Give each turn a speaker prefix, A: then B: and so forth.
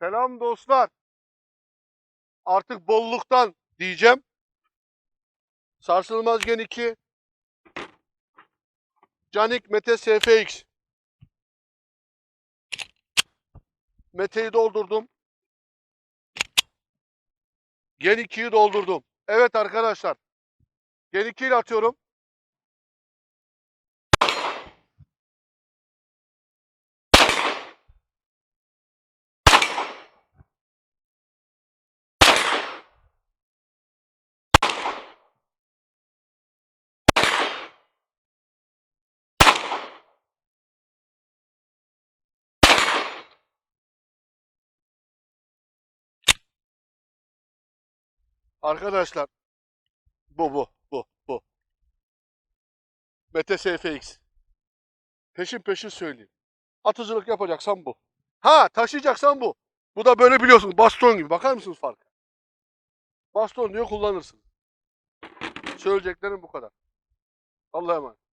A: Selam dostlar. Artık bolluktan diyeceğim. Sarsılmaz Gen 2. Canik Mete SFX. Mete'yi doldurdum. Gen 2'yi doldurdum. Evet arkadaşlar. Gen 2 ile atıyorum. Arkadaşlar bu bu bu bu. Mete SFX. Peşin peşin söyleyeyim. Atıcılık yapacaksan bu. Ha taşıyacaksan bu. Bu da böyle biliyorsun baston gibi. Bakar mısınız farka? Baston diyor kullanırsın. Söyleyeceklerim bu kadar. Allah'a emanet.